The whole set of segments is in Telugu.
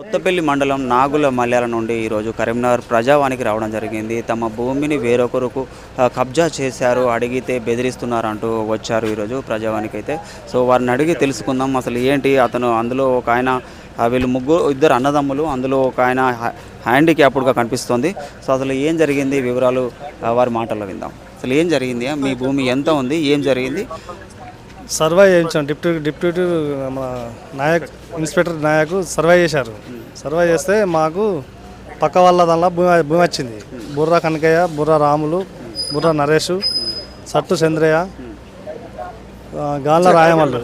కొత్తపల్లి మండలం నాగుల మల్యాల నుండి ఈరోజు కరీంనగర్ ప్రజావానికి రావడం జరిగింది. తమ భూమిని వేరొకరుకు కబ్జా చేశారు అడిగితే బెదిరిస్తున్నారు అంటూ వచ్చారు ఈరోజు ప్రజావానికి అయితే. సో వారిని అడిగి తెలుసుకుందాం అసలు ఏంటి అతను అందులో ఒక ఆయన వీళ్ళు ముగ్గురు ఇద్దరు అన్నదమ్ములు అందులో ఒక ఆయన హ్యాండిక్యాప్డ్గా కనిపిస్తోంది. సో అసలు ఏం జరిగింది వివరాలు వారి మాటల్లో విందాం. అసలు ఏం జరిగింది మీ భూమి ఎంత ఉంది ఏం జరిగింది? సర్వే చేయించాం. డిప్యూటీ డిప్యూటీ మన నాయక్ ఇన్స్పెక్టర్ నాయక్ సర్వే చేశారు. సర్వే చేస్తే మాకు పక్క వాళ్ళ దానిలో భూమి భూమి వచ్చింది. బుర్రా కనకయ్య బుర్రా రాములు బుర్రా నరేష్ సట్టు చంద్రయ్య గాన్ల రాయమల్లు.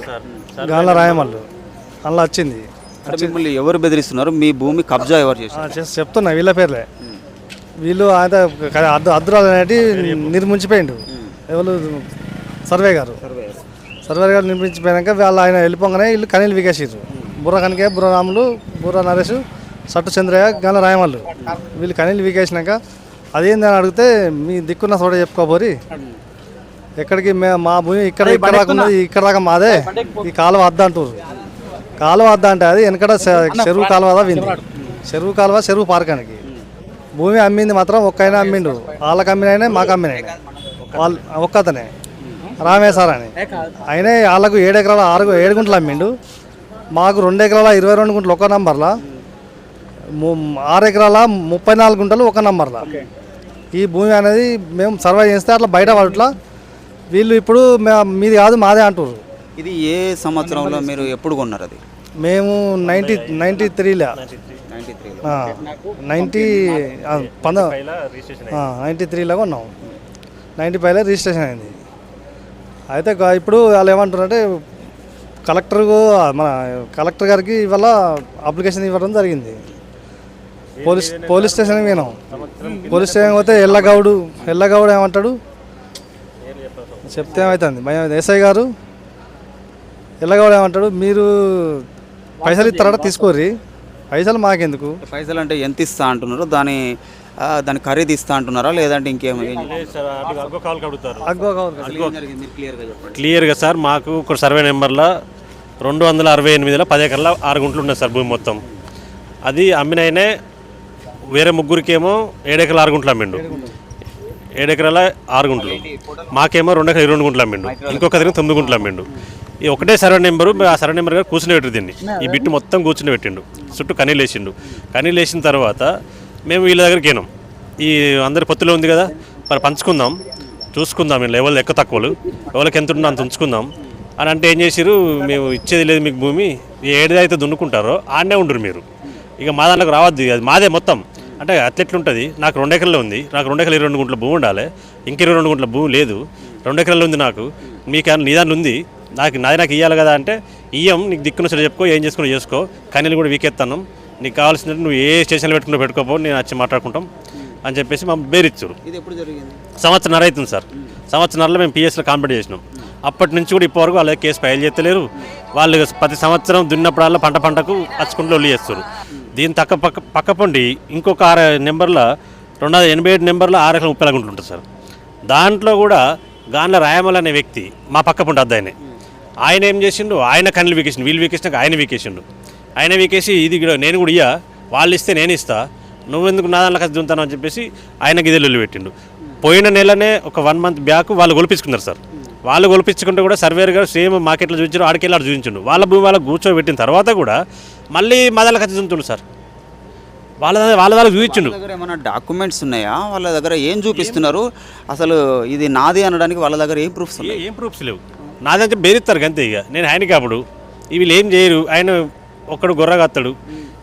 గాన్ల రాయమల్లు. అందులో వచ్చింది. అంటే మిమ్మల్ని ఎవరు బెదిరిస్తున్నారు? మీ భూమి కబ్జా ఎవరు చేశారు? ఆ, చేసి చెప్తున్నా వీళ్ళ పేర్లే. వీళ్ళు ఆయన అద్దు అద్దురాలు అనేటి నిర్మించిపోయిండు. ఎవరు? సర్వే గారు. సర్వే గారు నిర్మించిపోయాక వాళ్ళు ఆయన వెళ్ళిపోగానే వీళ్ళు కనీలు వికేసారు బుర్ర కనకే బుర్ర రాములు బుర్ర నరేష్ సట్టు చంద్రయ్య గన రాయమల్లు. వీళ్ళు కనీలు వికేసినాక అదేందని అడిగితే మీ దిక్కున్న చోట చెప్పుకోబోరి. ఎక్కడికి మే మా భూమి ఇక్కడ ఇక్కడ దాకా ఉన్నది ఇక్కడ దాకా మాదే. ఈ కాలువ వద్ద అంటారు కాలువ వద్ద అంటే అది వెనకడ చెరువు కాలువ వింది. చెరువు కాలువ చెరువు పార్కానికి. భూమి అమ్మింది మాత్రం ఒక్కైనా అమ్మిండు. వాళ్ళకి అమ్మినైనా మాకు అమ్మినాయి వాళ్ళు ఒక్కతనే రామేశ్వర అని. అయినా వాళ్ళకు ఏడు ఎకరాల ఆరు ఏడు గుంటలు అమ్మిండు. మాకు రెండు ఎకరాల ఇరవై రెండు గుంటలు ఒక నంబర్లా. ఆరు ఎకరాల ముప్పై నాలుగు గుంటలు ఒక నంబర్లా. ఈ భూమి అనేది మేము సర్వే చేస్తే అట్లా బయట పడట్లా. వీళ్ళు ఇప్పుడు మే- మీది కాదు మాదే అంటారు ఇది ఏ సంవత్సరంలో మీరు ఎప్పుడు కొన్నారు అది? మేము నైంటీ నైంటీ త్రీలో. నైంటీ త్రీ నైంటీ పంద నైంటీ త్రీలో ఉన్నాం నైంటీ ఫైవ్లో రిజిస్ట్రేషన్ అయింది. అయితే ఇప్పుడు వాళ్ళు ఏమంటారంటే కలెక్టర్ మన కలెక్టర్ గారికి ఇవాళ అప్లికేషన్ ఇవ్వడం జరిగింది. పోలీస్ పోలీస్ స్టేషన్కి పోయినాం పోలీస్ స్టేషన్ పోతే ఎల్లగౌడు ఎల్లగౌడు ఏమంటాడు? చెప్తే ఏమవుతుంది భయం ఎస్ఐ గారు ఎల్లగౌడు ఏమంటాడు? మీరు పైసలు ఇస్తారట తీసుకోర్రి. పైసలు మాకెందుకు? పైసలు అంటే ఎంత ఇస్తా అంటున్నారు? దాని దాని ఖరీదు ఇస్తా అంటున్నారా? లేదంటే ఇంకేం ఏం అగ్గో కావాలి అసలు ఏం జరిగింది? మీరు క్లియర్గా సార్ మాకు ఒక సర్వే నెంబర్లో రెండు వందల అరవై ఎనిమిదిలో పది ఎకరాల ఆరు గుంటలు ఉన్నాయి సార్ భూమి మొత్తం. అది అమ్మినైనే వేరే ముగ్గురికేమో ఏడెకరాల ఆరు గుంటలు అమ్మిండు. ఏడెకరాల ఆరు గుంటలు. మాకేమో రెండు ఎకరాల ఇరవై రెండు గుంటలు అమ్మిండు. ఇంకొక దగ్గర తొమ్మిది గుంటలు అమ్మిండు. ఈ ఒకటే సర్వే నెంబరు ఆ సర్వే నెంబర్ గారు కూర్చుని పెట్టు దీన్ని. ఈ బిట్టు మొత్తం కూర్చుని పెట్టిండు. చుట్టూ కనీలు వేసిండు. కనీలు వేసిన తర్వాత మేము వీళ్ళ దగ్గరికి పోయినాం. ఈ అందరి పొత్తులో ఉంది కదా మరి పంచుకుందాం చూసుకుందాం వీళ్ళు ఎవరు ఎక్కువ తక్కువలు. ఎవరికి ఎంత ఉందో అంత ఉంచుకుందాం. అని అంటే ఏం చేసిరు మేము ఇచ్చేది లేదు మీకు భూమి ఏదైతే దున్నుకుంటారో ఆడనే ఉండరు మీరు. ఇక మా దాంట్లోకి రావద్దు అది మాదే మొత్తం. అంటే అట్లెట్లుంటుంది నాకు రెండు ఎకరాలు ఉంది నాకు రెండు ఎకరాలు ఇరవై రెండు గుంట్ల భూమి ఉండాలి ఇంక ఇరవై రెండు గుంటల భూమి లేదు రెండు ఎకరాలు ఉంది నాకు మీకు నీ దాంట్లో ఉంది నాకు నాది నాకు ఇవ్వాలి కదా అంటే ఇయ్యం నీకు దిక్కున సరే చెప్పుకో ఏం చేసుకుని చేసుకో కానీ కూడా వీకెత్తాను నీకు కావాల్సిందంటే నువ్వు ఏ స్టేషన్లో పెట్టుకుని పెట్టుకోపో నేను వచ్చి మాట్లాడుకుంటాం అని చెప్పేసి మా బేరిచ్చారు ఇది ఎప్పుడు జరిగింది? సంవత్సరన్నర అవుతుంది సార్. సంవత్సరంలో మేము పిఎస్లో కాంప్లీట్ చేసినాం. అప్పటి నుంచి కూడా ఇప్పటివరకు వాళ్ళ కేసు ఫైల్ చేస్తలేరు వాళ్ళు ప్రతి సంవత్సరం దున్నప్పుడల్లా పంట పంటకు అచ్చుకుంటూ ఒళ్ళు చేస్తారు. దీని తక్క పక్క పక్క పండి ఇంకొక ఆరు నెంబర్ల రెండు వందల ఎనభై ఏడు నెంబర్లో ఆరు ఎకరాల ముప్పై గుంటలు ఉంటుంది సార్. దాంట్లో కూడా గాన్ల రాయమల్ అనే వ్యక్తి మా పక్క పంట అద్దాయనే. ఆయన ఏం చేసిండు? ఆయన కళ్ళు వీకేసిండు. వీళ్ళు వీకేసినాక ఆయన వీకేసిండు. ఆయన వీకేసి ఇది నేను కూడా ఇయ్యా వాళ్ళు ఇస్తే నేను ఇస్తా నువ్వెందుకు నా దాంట్లో కలిసి దుంతాను అని చెప్పేసి ఆయనకి ఇదే పెట్టిండు. పోయిన నెలనే ఒక వన్ మంత్ బ్యాక్ వాళ్ళు గొలిపించుకున్నారు సార్. వాళ్ళు గొలిపించుకుంటే కూడా సర్వేర్ గారు సేమ్ మార్కెట్లో చూపించారు ఆడికెళ్ళి ఆడు చూపించిండు. వాళ్ళ భూమి వాళ్ళకి కూర్చోబెట్టిన తర్వాత కూడా మళ్ళీ మా దాంట్లో కలిసి దుంతుండు సార్. వాళ్ళ దా- వాళ్ళ చూపించిండు. వాళ్ళ దగ్గర ఏమైనా డాక్యుమెంట్స్ ఉన్నాయా? వాళ్ళ దగ్గర ఏం చూపిస్తున్నారు? అసలు ఇది నాది అనడానికి వాళ్ళ దగ్గర ఏం ప్రూఫ్స్ ఉన్నాయి? ఏ- ప్రూఫ్స్ లేవు. నా దగ్గర బెదిరిస్తారు అంతే ఇక. నేను హ్యాండికాపుడు వీళ్ళు ఏం చేయరు ఆయన ఒక్కడు గొర్రగత్తడు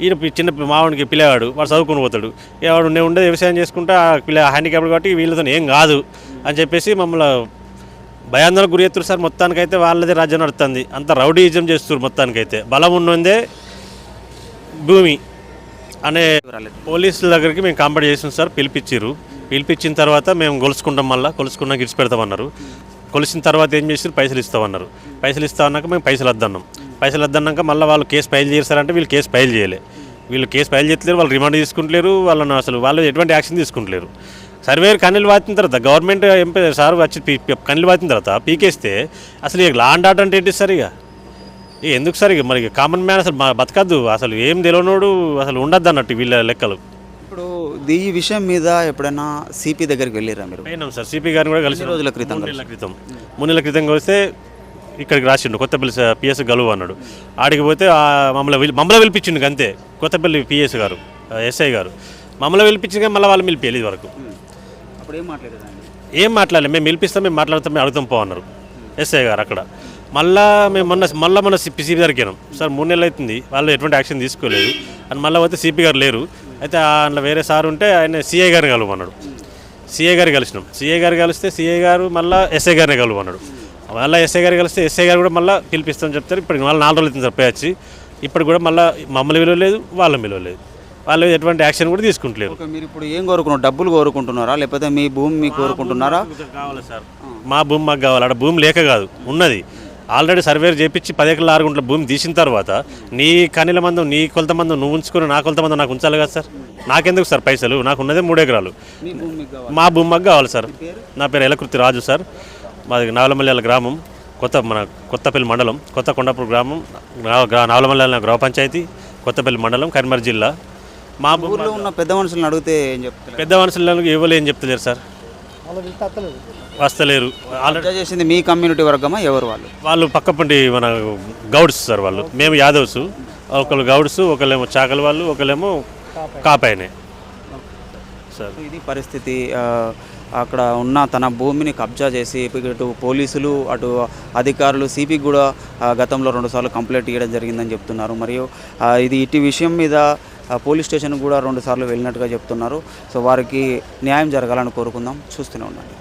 ఈయన చిన్న మావానికి మావాడికి పిల్లవాడు వాడు చదువుకుని పోతాడు. వాడు నేను ఉండేది వ్యవసాయం చేసుకుంటా ఆ పిల్ల హ్యాండిక్యాప్డ్ కాబట్టి వీళ్ళతో ఏం కాదు అని చెప్పేసి మమ్మల్ని భయాందోళనకు గురి చేస్తారు సార్. మొత్తానికైతే వాళ్ళదే రాజ్యం నడుస్తుంది. అంత రౌడీయిజం చేస్తారు మొత్తానికైతే. బలం ఉన్నదే భూమి అనే పోలీసుల దగ్గరికి మేము కాంపౌండ్ చేసాం సార్. పిలిపించారు పిలిపించిన తర్వాత మేము కొలుసుకుంటాం మళ్ళీ. కొలుసుకున్నాక ఇడిచి పెడతామన్నారు కొలిసిన తర్వాత ఏం చేసారు పైసలు ఇస్తామన్నారు. పైసలు ఇస్తామన్నాక మేము పైసలు వద్దన్నాం పైసలు వద్దన్నాక మళ్ళీ వాళ్ళు కేసు ఫైల్ చేస్తారంటే వీళ్ళు కేసు ఫైల్ చేయలే. వీళ్ళు కేసు ఫైల్ చేయట్లేరు వాళ్ళు రిమాండ్ తీసుకుంటలేరు వాళ్ళని అసలు వాళ్ళు ఎటువంటి యాక్షన్ తీసుకుంటలేరు. సర్వేర్ కన్నీళ్ళు వాతిన తర్వాత గవర్నమెంట్ ఎంపీ సార్ వచ్చి కన్నీళ్ళు వాతిన తర్వాత పీకేస్తే అసలు ఇక లా అండ్ ఆర్డర్ అంటే ఏంటి సార్ ఇక? ఎందుకు సార్ ఇక? మరి కామన్ మ్యాన్ అసలు బతకద్దు అసలు ఏం తెలియనోడు అసలు ఉండద్దు అన్నట్టు వీళ్ళ లెక్కలు. ఇప్పుడు ఈ విషయం మీద ఎప్పుడైనా సిపి దగ్గరికి వెళ్ళిరా మీరు? పోయినాం సార్. సిపి గారిని కూడా కలిసి రోజుల క్రితం క్రితం. మూడు నెలల క్రితం వస్తే ఇక్కడికి రాసిండు కొత్తపల్లి పిఎస్ గలువు అన్నాడు. ఆడికి పోతే మమ్మల్ని మమ్మల్ని పిలిపించిండు అంతే కొత్తపల్లి పిఎస్ గారు ఎస్ఐ గారు. మమ్మల్ని పిలిపించింది మళ్ళీ వాళ్ళు పిలిపి ఇది వరకు అప్పుడు ఏం మాట్లాడేదండి? ఏం మాట్లాడలే మేము పిలిపిస్తాం మేము మాట్లాడతాం మేము అడుగుతాం పో అన్నారు. ఎస్ఐ గారు అక్కడ. మళ్ళా మేము మొన్న మళ్ళీ మొన్న సిపి దగ్గరికి వెళ్ళాం సార్ మూడు నెలలు అవుతుంది వాళ్ళు ఎటువంటి యాక్షన్ తీసుకోలేదు. అని మళ్ళీ పోతే సిపి గారు లేరు. అయితే అందులో వేరే సార్ ఉంటే ఆయన సిఐ గారిని కలవమన్నాడు. సిఐ గారు కలిసినాం. సిఐ గారు కలిస్తే సిఐ గారు మళ్ళీ ఎస్ఐ గారిని కలవమన్నాడు. మళ్ళీ ఎస్ఐ గారు కలిస్తే ఎస్ఐ గారు కూడా మళ్ళీ పిలిపిస్తామని చెప్తారు. ఇప్పుడు మళ్ళీ నాలుగు రోజులు అవుతుంది సార్ వచ్చి ఇప్పుడు కూడా మళ్ళీ మమ్మల్ని విలువ లేదు వాళ్ళ విలువ లేదు వాళ్ళు ఎటువంటి యాక్షన్ కూడా తీసుకుంటలేరు మీరు ఇప్పుడు ఏం కోరుకున్నారు? డబ్బులు కోరుకుంటున్నారా? లేకపోతే మీ భూమి మీకు కోరుకుంటున్నారా? కావాలి సార్. మా భూమి మాకు కావాలి. అక్కడ భూమి లేక కాదు ఉన్నది. ఆల్రెడీ సర్వేర్ చేపించి పది ఎకరాల ఆరు గుంటల భూమి తీసిన తర్వాత నీ కనిల మందం నీ కొలత మందం నువ్వు ఉంచుకొని నా కొలత మందం నాకు ఉంచాలి కదా సార్? నాకెందుకు సార్ పైసలు? నాకు ఉన్నదే మూడు ఎకరాలు. మా భూమి మాకు కావాలి. సార్. నా పేరు ఎలకృతి రాజు సార్. మాది నావలమల్యాల గ్రామం కొత్త మన కొత్తపల్లి మండలం కొత్త కొండాపూర్ గ్రామం గ్రా- గ్రా- నావలమల్యాల గ్రామ పంచాయతీ కొత్తపల్లి మండలం కరీంనగర్ జిల్లా. మా ఊర్లో ఉన్న పెద్ద మనుషులను అడిగితే ఏం చెప్తారు పెద్ద మనుషులకు ఇవ్వలే ఏం చెప్తలేరు సార్? వస్తలేరు. ఆల్రెడీ చేసింది మీ కమ్యూనిటీ వర్గమా ఎవరు వాళ్ళు? వాళ్ళు పక్కపంటి మన గౌడ్స్ సార్ వాళ్ళు. మేము యాదవ్స్. ఒకళ్ళు గౌడ్స్ ఒకళ్ళేమో చాకలి వాళ్ళు ఒకళ్ళేమో కాపాయనే సార్. ఇది పరిస్థితి. అక్కడ ఉన్న తన భూమిని కబ్జా చేసి ఇటు పోలీసులు అటు అధికారులు సిపి కూడా గతంలో రెండుసార్లు కంప్లైంట్ ఇవ్వడం జరిగిందని చెప్తున్నారు. మరియు ఇది ఇటు విషయం మీద పోలీస్ స్టేషన్ కూడా రెండుసార్లు వెళ్ళినట్టుగా చెప్తున్నారు. సో వారికి న్యాయం జరగాలని కోరుకుందాం. చూస్తూనే ఉండండి.